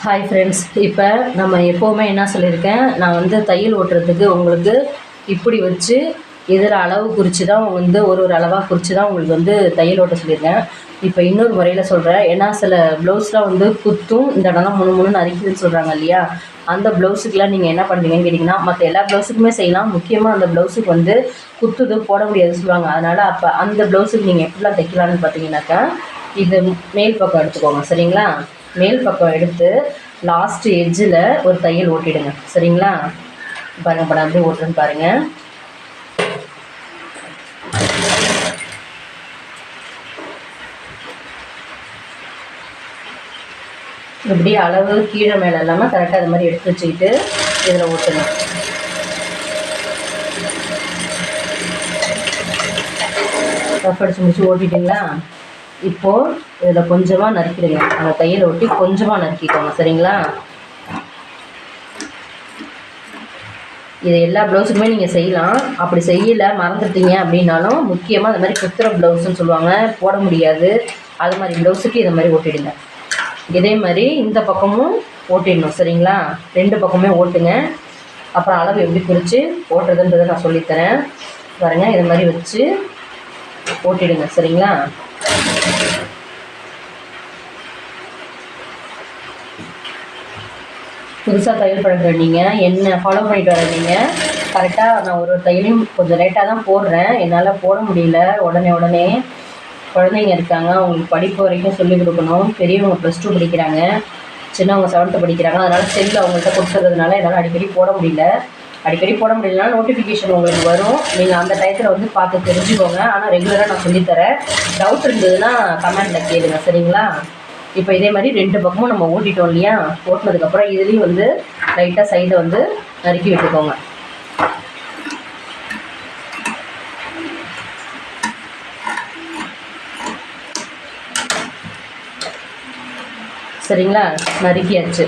Hi friends இப்போ நம்ம எப்போவுமே என்ன சொல்லியிருக்கேன்? நான் வந்து தையல் ஓட்டுறதுக்கு உங்களுக்கு இப்படி வச்சு இதில் அளவு குறித்து தான் வந்து ஒரு ஒரு அளவாக குறித்து தான் உங்களுக்கு வந்து தையல் ஓட்ட சொல்லியிருக்கேன். இப்போ இன்னொரு முறையில் சொல்கிறேன் ஏன்னா சில ப்ளவுஸ்லாம் வந்து குத்தும் இந்த இடம்லாம் முழு முழுன்னு அரிக்குதுன்னு சொல்கிறாங்க இல்லையா? அந்த ப்ளவுஸுக்கெலாம் நீங்கள் என்ன பண்ணுறீங்கன்னு கேட்டிங்கன்னா மற்ற எல்லா ப்ளவுஸுக்குமே செய்யலாம். முக்கியமாக அந்த ப்ளவுஸுக்கு வந்து குத்துது போட முடியாதுன்னு சொல்லுவாங்க. அதனால் அப்போ அந்த ப்ளவுஸுக்கு நீங்கள் எப்படிலாம் தைக்கலான்னு பார்த்தீங்கன்னாக்கா இது மேல் பக்கம் எடுத்துக்கோங்க. சரிங்களா? மேல் பக்கம் எடுத்து லாஸ்ட் எட்ஜில் ஒரு தையல் ஓட்டிடுங்க. சரிங்களா? பாருங்க படம் எப்படி ஓட்டுறேன்னு பாருங்கள் இப்படி அளவு கீழே மேலே இல்லாமல் கரெக்டாக அது மாதிரி எடுத்து வச்சுக்கிட்டு இதில் ஓட்டுங்க. ரஃப் அடிச்சு முடிச்சு ஓட்டிட்டிங்களா? இப்போது இதில் கொஞ்சமாக நறுக்கிடுங்க. அந்த தையலை ஒட்டி கொஞ்சமாக நறுக்கிக்கோங்க. சரிங்களா? இது எல்லா ப்ளவுஸுக்குமே நீங்கள் செய்யலாம். அப்படி செய்யலை மறந்துட்டீங்க அப்படின்னாலும் முக்கியமாக இந்த மாதிரி குத்துற ப்ளவுஸ்ன்னு சொல்லுவாங்க. போட முடியாது. அது மாதிரி ப்ளவுஸுக்கு இதை மாதிரி ஓட்டிடுங்க. இதே மாதிரி இந்த பக்கமும் ஓட்டிடணும். சரிங்களா? ரெண்டு பக்கமே ஓட்டுங்க. அப்புறம் அளவு எப்படி குறித்து ஓட்டுறதுன்றதை நான் சொல்லித்தரேன். பாருங்கள் இது மாதிரி வச்சு போட்டுடுங்க சரிங்களா? புதுசாக தையல் பழகிற நீங்கள் என்ன ஃபாலோ பண்ணிட்டு வர நீங்கள் கரெக்டாக நான் ஒரு ஒரு தையலையும் கொஞ்சம் லேட்டாக தான் போடுறேன். என்னால் போட முடியல. உடனே உடனே குழந்தைங்க இருக்காங்க. அவங்களுக்கு படிப்பு வரைக்கும் சொல்லிக் கொடுக்கணும். பெரியவங்க ப்ளஸ் டூ படிக்கிறாங்க. சின்னவங்க செவன்த்து படிக்கிறாங்க. அதனால் செல்லு அவங்கள்ட்ட கொடுத்துறதுனால என்னால் அடிக்கடி போட முடியல. அடிக்கடி போட முடியலனா நோட்டிஃபிகேஷன் உங்களுக்கு வரும். நீங்கள் அந்த டயத்தில் வந்து பார்த்து தெரிஞ்சுக்கோங்க. ஆனால் ரெகுலராக நான் சொல்லித்தரேன். டவுட் இருந்ததுன்னா கமெண்டில் கேளுங்க. சரிங்களா? இப்போ இதே மாதிரி ரெண்டு பக்கமும் நம்ம ஓட்டிட்டோம் இல்லையா? ஓட்டினதுக்கப்புறம் இதுலேயும் வந்து லைட்டாக சைடை வந்து நறுக்கி விட்டுக்கோங்க. சரிங்களா? நறுக்கியாச்சு.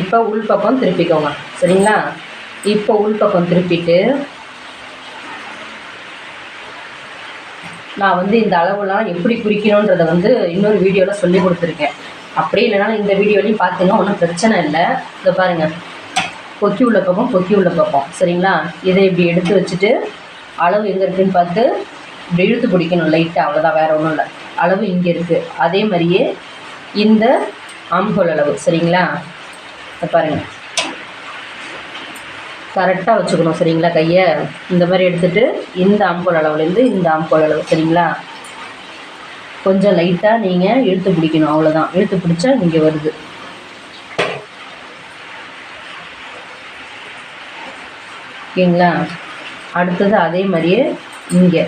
இப்போ உள் பக்கம் திருப்பிக்கோங்க. சரிங்களா? இப்போ உள் பக்கம் திருப்பிட்டு நான் வந்து இந்த அளவுலாம் எப்படி குறிக்கணுன்றதை வந்து இன்னொரு வீடியோவில் சொல்லி கொடுத்துருக்கேன். அப்படியே இல்லைனாலும் இந்த வீடியோலையும் பார்த்துங்க ஒன்றும் பிரச்சனை இல்லை. இதை பாருங்கள் கொக்கி உள்ள பக்கம் கொக்கி உள்ள பக்கம். சரிங்களா? இதை இப்படி எடுத்து வச்சுட்டு அளவு எங்கே இருக்குதுன்னு பார்த்து இப்படி இழுத்து பிடிக்கணும் லைட்டாக அவ்வளோதான் வேறு ஒன்றும் இல்லை. அளவு இங்கே இருக்குது அதே மாதிரியே இந்த ஆம்கோல் அளவு. சரிங்களா? இதை பாருங்கள் கரெக்டாக வச்சுக்கணும் சரிங்களா கையை? இந்த மாதிரி எடுத்துகிட்டு இந்த ஆம்கோல் அளவுலேருந்து இந்த ஆம்கோல் அளவு சரிங்களா? கொஞ்சம் லைட்டாக நீங்கள் இழுத்து பிடிக்கணும் அவ்வளோதான் இழுத்து பிடிச்சா இங்கே வருது. ஓகேங்களா? அடுத்தது அதே மாதிரியே இங்கே.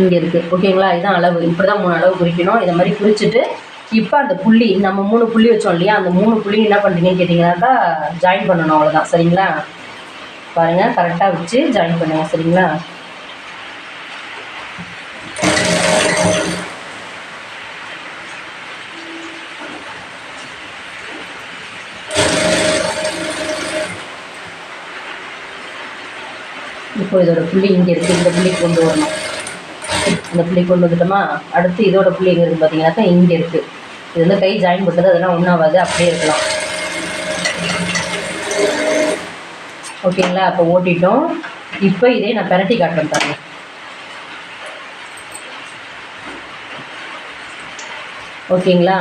இங்கே இருக்குது ஓகேங்களா? இதுதான் அளவு. இப்படி தான் மூணு அளவு குறிக்கணும். இதை மாதிரி குறிச்சிட்டு இப்போ அந்த புள்ளி நம்ம மூணு புள்ளி வச்சோம் இல்லையா? அந்த மூணு புள்ளி என்ன பண்ணுறீங்கன்னு கேட்டிங்கனாக்கா ஜாயின் பண்ணணும் அவ்வளோதான் சரிங்களா? பாருங்கள் கரெக்டாக வச்சு ஜாயின் பண்ணுங்கள் சரிங்களா? இப்போ இதோட புள்ளி இங்கே இருக்குது இந்த புள்ளி கொண்டு வரணும். இந்த புள்ளி கொண்டு வந்துட்டோமா? அடுத்து இதோட புள்ளி எங்கே இருக்குது பார்த்தீங்கன்னாக்கா இங்கே இருக்குது இது வந்து கை ஜாயின் பண்ணுறது அதெல்லாம் ஒன்றாவது அப்படியே இருக்கலாம். ஓகேங்களா அப்போ ஓட்டிட்டோம். இப்போ இதே நான் பெரட்டி காட்டுறேன் பாருங்க. ஓகேங்களா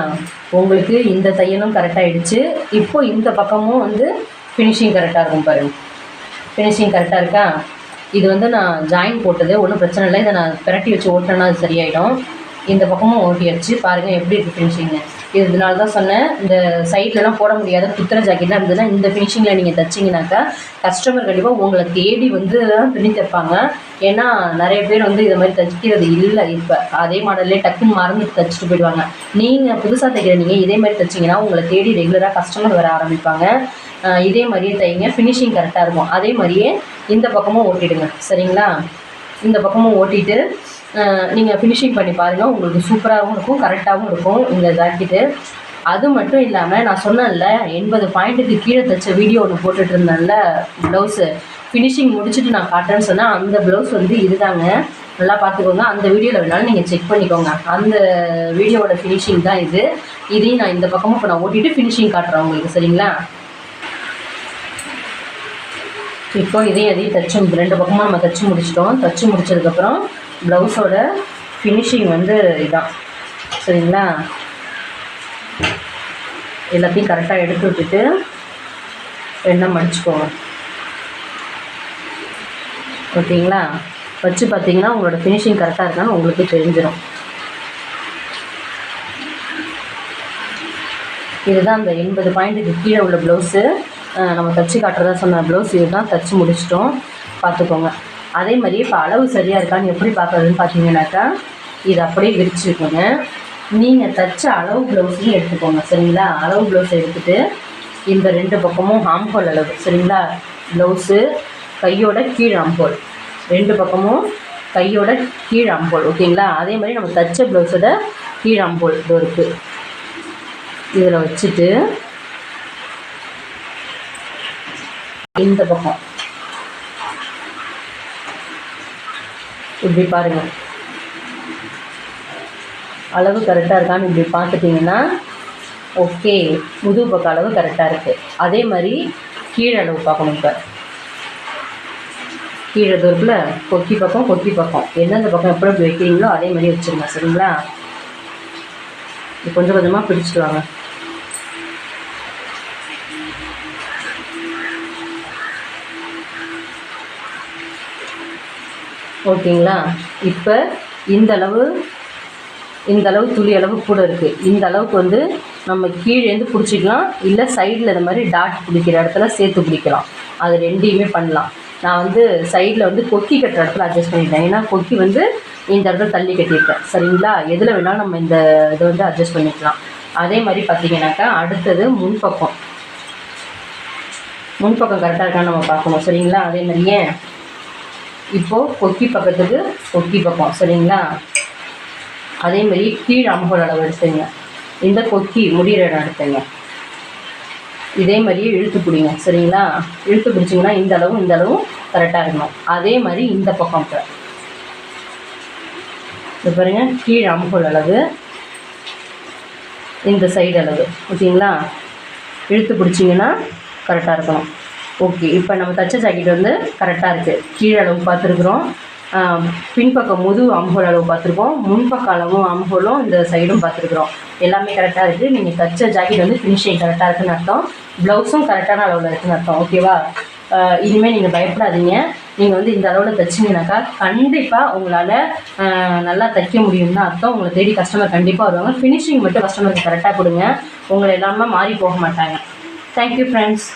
உங்களுக்கு இந்த தையலும் கரெக்டாகிடுச்சு இப்போ இந்த பக்கமும் வந்து ஃபினிஷிங் கரெக்டாக இருக்கும் பாருங்கள் ஃபினிஷிங் கரெக்டாக இருக்கா? இது வந்து நான் ஜாயின் போட்டது ஒன்றும் பிரச்சனை இல்லை. இதை நான் பிரட்டி வச்சு ஓட்டினா அது சரியாயிடும். இந்த பக்கமும் ஓட்டியாச்சு பாருங்கள் எப்படி இருக்குது ஃபினிஷிங்கு இதனால தான் சொன்னேன் இந்த சைட்லலாம் போட முடியாத குத்துற ஜாக்கெட்லாம் இருந்ததுன்னா இந்த ஃபினிஷிங்கில் நீங்கள் தைச்சிங்கனாக்கா கஸ்டமர் கண்டிப்பாக உங்களை தேடி வந்து பின்னி தைப்பாங்க. ஏன்னா நிறைய பேர் வந்து இதை மாதிரி தைக்கிறது இல்லை இப்போ. அதே மாடல்லே டக்குன்னு மறந்து தைச்சிட்டு போயிடுவாங்க. நீங்கள் புதுசாக தைக்கிற நீங்கள் இதே மாதிரி தைச்சிங்கன்னா உங்களை தேடி ரெகுலராக கஸ்டமர் வர ஆரம்பிப்பாங்க. இதே மாதிரியே தைங்க ஃபினிஷிங் கரெக்டாக இருக்கும். அதே மாதிரியே இந்த பக்கமும் ஓட்டிடுங்க சரிங்களா? இந்த பக்கமும் ஓட்டிட்டு நீங்கள் ஃபினிஷிங் பண்ணி பாருங்கள் உங்களுக்கு சூப்பராகவும் இருக்கும் கரெக்டாகவும் இருக்கும் இந்த ஜாக்கெட்டு அது மட்டும் இல்லாமல் நான் சொன்னேன்ல எண்பது பாயிண்ட்டுக்கு கீழே தைச்ச வீடியோ ஒன்று போட்டுட்டு இருந்தேன்ல ப்ளவுஸு ஃபினிஷிங் முடிச்சுட்டு நான் காட்டுறேன்னு சொன்னேன் அந்த ப்ளவுஸ் வந்து இதுதாங்க. நல்லா பார்த்துக்கோங்க. அந்த வீடியோவில் வேணாலும் நீங்கள் செக் பண்ணிக்கோங்க. அந்த வீடியோவோட ஃபினிஷிங் தான் இது. இதையும் நான் இந்த பக்கமும் இப்போ நான் ஓட்டிட்டு ஃபினிஷிங் காட்டுறேன் உங்களுக்கு சரிங்களா? இப்போ இதையும் அதையும் தச்சு ரெண்டு பக்கமாக நம்ம தச்சு முடிச்சிட்டோம். தச்சு முடிச்சதுக்கப்புறம் ப்ளவுஸோட ஃபினிஷிங் வந்து இதான். சரிங்களா? எல்லாத்தையும் கரெக்டாக எடுத்து விட்டுட்டு எண்ணெய் மடிச்சுக்கோங்க. ஓகேங்களா? வச்சு பார்த்தீங்கன்னா உங்களோட ஃபினிஷிங் கரெக்டாக இருக்கான்னு உங்களுக்கு தெரிஞ்சிடும் இதுதான் அந்த எண்பது பாயிண்ட்டுக்கு கீழே உள்ள ப்ளவுஸு நம்ம தச்சு காட்டுறதா சொன்ன ப்ளவுஸ் இதுதான் தச்சு முடிச்சிட்டோம். பார்த்துக்கோங்க. அதே மாதிரி இப்போ அளவு சரியாக இருக்கான்னு எப்படி பார்க்குறதுன்னு பார்த்தீங்கன்னாக்கா இது அப்படியே விரிச்சுக்கோங்க நீங்கள் தச்ச அளவு ப்ளவுஸையும் எடுத்துக்கோங்க. சரிங்களா? அளவு ப்ளவுஸை எடுத்துகிட்டு இந்த ரெண்டு பக்கமும் ஹாம்ஹோல் அளவு. சரிங்களா? ப்ளவுஸு கையோட கீழ் அம்போல் ரெண்டு பக்கமும் கையோட கீழ் அம்போல் ஓகேங்களா? அதே மாதிரி நம்ம தச்ச ப்ளவுஸோட கீழ் அம்போல் இது இருக்குது இதில் வச்சுட்டு இந்த பக்கம். இப்படி பாருங்கள் அளவு கரெக்டாக இருக்கான்னு இப்படி பார்த்துட்டிங்கன்னா ஓகே முதுகு பக்கம் அளவு கரெக்டாக இருக்குது அதே மாதிரி கீழளவு அளவு பார்க்கணும் இப்போ. கீழே தூரத்தில் கொக்கி பக்கம் கொக்கி பக்கம். எந்தெந்த பக்கம் எப்படி எப்படி வைக்கிறீங்களோ அதே மாதிரி வச்சுருங்க சரிங்களா? கொஞ்சம் கொஞ்சமாக பிடிச்சிட்டு வாங்க. ஓகேங்களா? இப்போ இந்த அளவு இந்த அளவு துளி அளவு கூட இருக்குது இந்த அளவுக்கு வந்து நம்ம கீழேருந்து பிடிச்சிக்கலாம். இல்லை சைடில் இந்த மாதிரி டாட் பிடிக்கிற இடத்துல சேர்த்து பிடிக்கலாம். அது ரெண்டையுமே பண்ணலாம். நான் வந்து சைடில் வந்து கொக்கி கட்டுற இடத்துல அட்ஜஸ்ட் பண்ணிட்டேன். ஏன்னா கொக்கி வந்து இந்த இடத்துல தள்ளி கட்டியிருக்கேன். சரிங்களா? எதில் வேணாலும் நம்ம இந்த இதை வந்து அட்ஜஸ்ட் பண்ணிக்கலாம். அதே மாதிரி பார்த்தீங்கன்னாக்கா அடுத்தது முன்பக்கம். முன்பக்கம் கரெக்டாக இருக்கான்னு நம்ம பார்க்கணும். சரிங்களா? அதே மாதிரியே இப்போது கொக்கி பக்கத்துக்கு கொக்கி பக்கம். சரிங்களா? அதே மாதிரி கீழ் அம்புகள் அளவு எடுத்துங்க. இந்த கொக்கி முடிகிற இடம் எடுத்துங்க. இதே மாதிரியே இழுத்து பிடிங்க. சரிங்களா? இழுத்து பிடிச்சிங்கன்னா இந்த அளவும் இந்த அளவும் கரெக்டாக இருக்கணும். அதே மாதிரி இந்த பக்கம் இப்போ பாருங்க கீழ் அம்புகள் அளவு இந்த சைடு அளவு. ஓகேங்களா? இழுத்து பிடிச்சிங்கன்னா கரெக்டாக இருக்கணும். ஓகே இப்போ நம்ம தச்ச ஜாக்கெட் வந்து கரெக்டாக இருக்குது கீழ் அளவு பார்த்துருக்குறோம். பின்பக்கம் முது அம்புகள் அளவு பார்த்துருக்கோம். முன்பக்க அளவும் அம்புகளும் இந்த சைடும் பார்த்துருக்குறோம். எல்லாமே கரெக்டாக இருக்குது நீங்கள் தச்ச ஜாக்கெட் வந்து ஃபினிஷிங் கரெக்டாக இருக்குன்னு அர்த்தம். ப்ளவுஸும் கரெக்டான அளவில் இருக்குன்னு அர்த்தம். ஓகேவா இனிமேல் நீங்கள் பயப்படாதீங்க. நீங்கள் வந்து இந்த அளவில் தைச்சிங்கனாக்கா கண்டிப்பாக உங்களால் நல்லா தைக்க முடியும்னு அர்த்தம். உங்களை தேடி கஸ்டமர் கண்டிப்பாக வருவாங்க. ஃபினிஷிங் மட்டும் கஸ்டமருக்கு கரெக்டாக கொடுங்க. உங்களை எல்லாமே மாறி போக மாட்டாங்க. Thank you friends